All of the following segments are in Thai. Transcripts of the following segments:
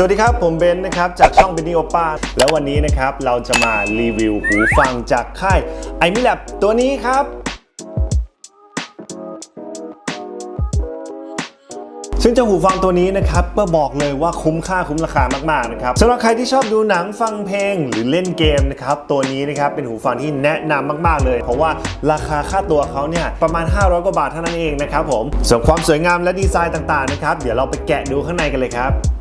สวัสดีครับ ผมเบนนะครับ จากช่องเบนนี่โอป้าแล้ววันนี้นะครับ เราจะมารีวิวหูฟังจากค่าย i m i l a b ตัวนี้ครับซึ่งเจ้าหูฟังตัวนี้นะครับก็บอกเลยว่าคุ้มค่าคุ้มราคามากๆนะครับสำหรับใครที่ชอบดูหนังฟังเพลงหรือเล่นเกมนะครับตัวนี้นะครับเป็นหูฟังที่แนะนำมากๆเลย เพราะว่าราคาค่าตัวเขาเนี่ยประมาณ 500 กว่าบาทเท่านั้นเองนะครับผมส่วนความสวยงามและดีไซน์ต่างๆนะครับเดี๋ยวเราไปแกะดูข้างในกันเลยครับ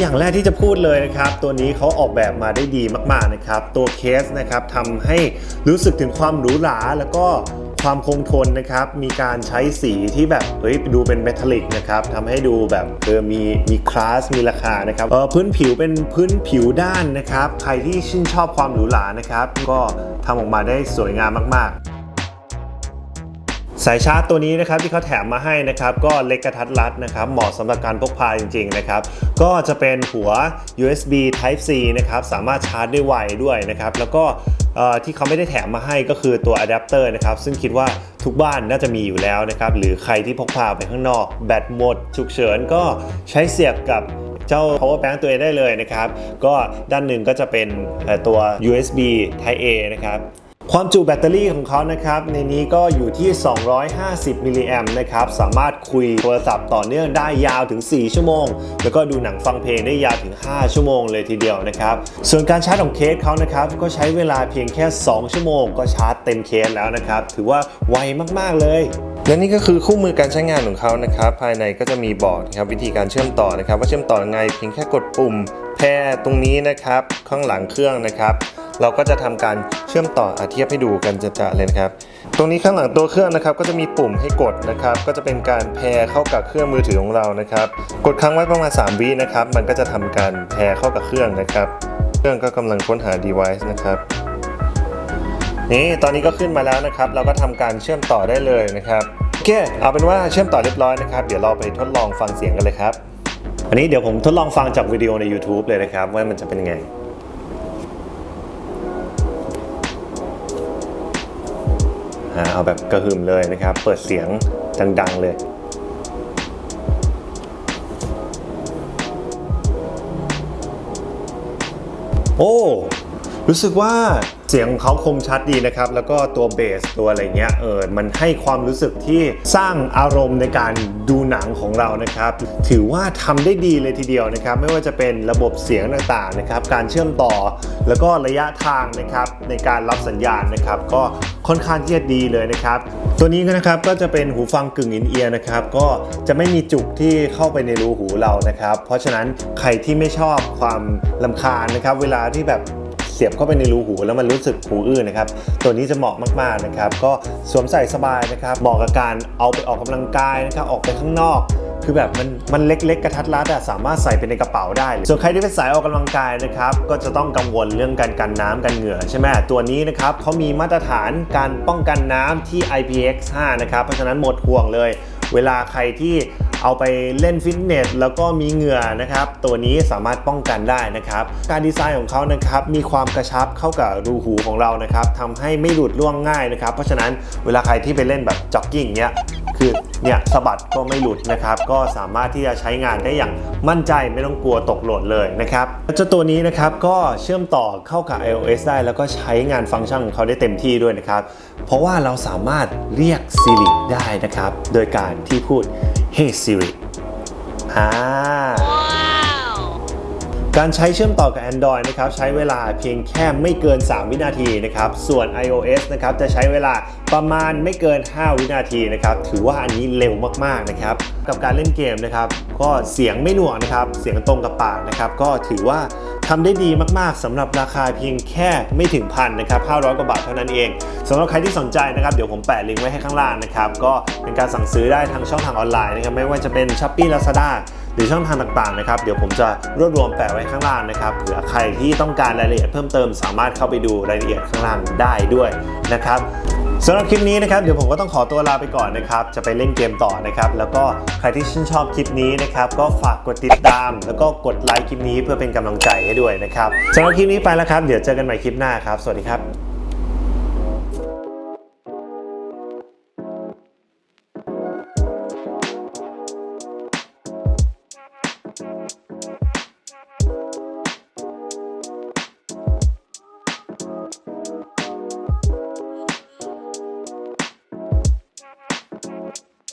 อย่างแรกที่จะพูดเลยนะครับ ตัวนี้เขาออกแบบมาได้ดีมากๆนะครับ ตัวเคสนะครับทำให้รู้สึกถึงความหรูหราแล้วก็ความคงทนนะครับ มีการใช้สีที่แบบ เฮ้ย ดูเป็นเมทัลลิกนะครับทำให้ดูแบบเออมีมีคลาส มีราคานะครับเออพื้นผิวเป็นพื้นผิวด้านนะครับ ใครที่ชื่นชอบความหรูหรานะครับ ก็ทำออกมาได้สวยงามมากๆ สายชาร์จตัวนี้นะครับที่เขาแถมมาให้นะครับก็เล็กกระทัดรัดนะครับเหมาะสำหรับการพกพาจริงๆนะครับก็จะเป็นหัว USB Type C นะครับสามารถชาร์จได้ไวด้วยนะครับแล้วก็ที่เขาไม่ได้แถมมาให้ก็คือตัวอะแดปเตอร์นะครับซึ่งคิดว่าทุกบ้านน่าจะมีอยู่แล้วนะครับหรือใครที่พกพาไปข้างนอก แบตหมดฉุกเฉินก็ใช้เสียบกับเจ้า power bank ตัวเองได้เลยนะครับ ก็ด้านหนึ่งก็จะเป็นตัว USB Type A นะครับ ความจุแบตเตอรี่ของเขานะครับ ในนี้ก็อยู่ที่ 250 มิลลิแอมนะครับ สามารถคุยโทรศัพท์ต่อเนื่องได้ยาวถึง 4 ชั่วโมง แล้วก็ดูหนังฟังเพลงได้ยาวถึง 5 ชั่วโมงเลยทีเดียวนะครับ ส่วนการชาร์จของเคสเขานะครับ ก็ใช้เวลาเพียงแค่ 2 ชั่วโมง ก็ชาร์จเต็มเคสแล้วนะครับ ถือว่าไวมาก ๆ เลยและนี่ก็คือคู่มือการใช้งานของเขานะครับ ภายในก็จะมีบอกนะครับวิธีการเชื่อมต่อนะครับ ว่าเชื่อมต่อยังไงเพียงแค่กดปุ่มแพรตรงนี้นะครับ ข้างหลังเครื่องนะครับ เราก็จะทำการเชื่อมต่ออาเทียบให้ดูกันจะๆเลยนะครับ ตรงนี้ข้างหลังตัวเครื่องนะครับ ก็จะมีปุ่มให้กดนะครับ ก็จะเป็นการแพรเข้ากับเครื่องมือถือของเรานะครับ กดค้างไว้ประมาณ 3 วินะครับ มันก็จะทำการแพรเข้ากับเครื่องนะครับ เครื่องก็กำลังค้นหา device นะครับนี่ตอนนี้ก็ขึ้นมาแล้วนะครับ เราก็ทำการเชื่อมต่อได้เลยนะครับโอเคเอาเป็นว่าเชื่อมต่อเรียบร้อยนะครับ เดี๋ยวเราไปทดลองฟังเสียงกันเลยครับ อันนี้เดี๋ยวผมทดลองฟังจากวิดีโอใน YouTube เลยนะครับ ว่ามันจะเป็นยังไง เอาแบบกระหึ่มเลยนะครับ เปิดเสียงดังๆเลยโอ้ รู้สึกว่าเสียงของเขาคมชัดดีนะครับ แล้วก็ตัวเบสตัวอะไรเงี้ยเออมันให้ความรู้สึกที่สร้างอารมณ์ในการดูหนังของเรานะครับ ถือว่าทำได้ดีเลยทีเดียวนะครับ ไม่ว่าจะเป็นระบบเสียงต่างๆนะครับ การเชื่อมต่อแล้วก็ระยะทางนะครับในการรับสัญญาณนะครับ ก็ค่อนข้างที่จะดีเลยนะครับ ตัวนี้นะครับก็จะเป็นหูฟังกึ่งอินเอียร์นะครับ ก็จะไม่มีจุกที่เข้าไปในรูหูเรานะครับ เพราะฉะนั้นใครที่ไม่ชอบความลำคาญนะครับ เวลาที่แบบ เสียบเข้าไปในรูหูแล้วมันรู้สึกหูอื้อนะครับ ตัวนี้จะเหมาะมากๆนะครับ ก็สวมใส่สบายนะครับเหมาะกับการเอาไปออกกำลังกายนะครับออกไปข้างนอกคือแบบมันมันเล็กๆกระทัดรัดอะสามารถใส่ไปในกระเป๋าได้ส่วนใครที่เป็นสายออกกำลังกายนะครับก็จะต้องกังวลเรื่องการกันน้ำกันเหงื่อใช่ไหมตัวนี้นะครับเขามีมาตรฐานการป้องกันน้ำที่ IPX5 นะครับเพราะฉะนั้นหมดห่วงเลย เวลาใครที่ เอาไปเล่นฟิตเนสแล้วก็มีเหงื่อนะครับ ตัวนี้สามารถป้องกันได้นะครับ การดีไซน์ของเขานะครับมีความกระชับเข้ากับรูหูของเรานะครับทำให้ไม่หลุดร่วงง่ายนะครับ เพราะฉะนั้นเวลาใครที่ไปเล่นแบบจ็อกกิ้งเนี้ย คือเนี่ยสะบัดก็ไม่หลุดนะครับ ก็สามารถที่จะใช้งานได้อย่างมั่นใจไม่ต้องกลัวตกหล่นเลยนะครับเจ้าตัวนี้นะครับก็เชื่อมต่อเข้ากับ iOS ได้แล้วก็ใช้งานฟังก์ชันของเขาได้เต็มที่ด้วยนะครับ เพราะว่าเราสามารถเรียก Siri ได้นะครับ โดยการที่พูด Hey Siri อ่า การใช้เชื่อมต่อกับ Android นะครับใช้เวลาเพียงแค่ไม่เกิน 3 วินาทีนะครับส่วน iOS นะครับจะใช้เวลาประมาณไม่เกิน 5 วินาทีนะครับถือว่าอันนี้เร็วมากๆนะครับกับการเล่นเกมนะครับก็เสียงไม่หน่วงนะครับเสียงตรงกับปากนะครับก็ถือว่าทำได้ดีมากๆสำหรับราคาเพียงแค่ไม่ถึงพันนะครับ500 กว่าบาทเท่านั้นเองสำหรับใครที่สนใจนะครับเดี๋ยวผมแปะลิงก์ไว้ให้ข้างล่างนะครับก็เป็นการสั่งซื้อได้ทางช่องทางออนไลน์นะครับไม่ว่าจะเป็น Shopee Lazada หรือช่องทางต่างๆนะครับเดี๋ยวผมจะรวบรวมแปะไว้ข้างล่างนะครับเผื่อใครที่ต้องการรายละเอียดเพิ่มเติม สามารถเข้าไปดูรายละเอียดข้างล่างได้ด้วยนะครับสำหรับคลิปนี้นะครับเดี๋ยวผมก็ต้องขอตัวลาไปก่อนนะครับ จะไปเล่นเกมต่อนะครับ แล้วก็ใครที่ชื่นชอบคลิปนี้นะครับ ก็ฝากกดติดตาม แล้วก็กดไลค์คลิปนี้เพื่อเป็นกำลังใจให้ด้วยนะครับสำหรับคลิปนี้ไปแล้วครับ เดี๋ยวเจอกันใหม่คลิปหน้าครับ สวัสดีครับ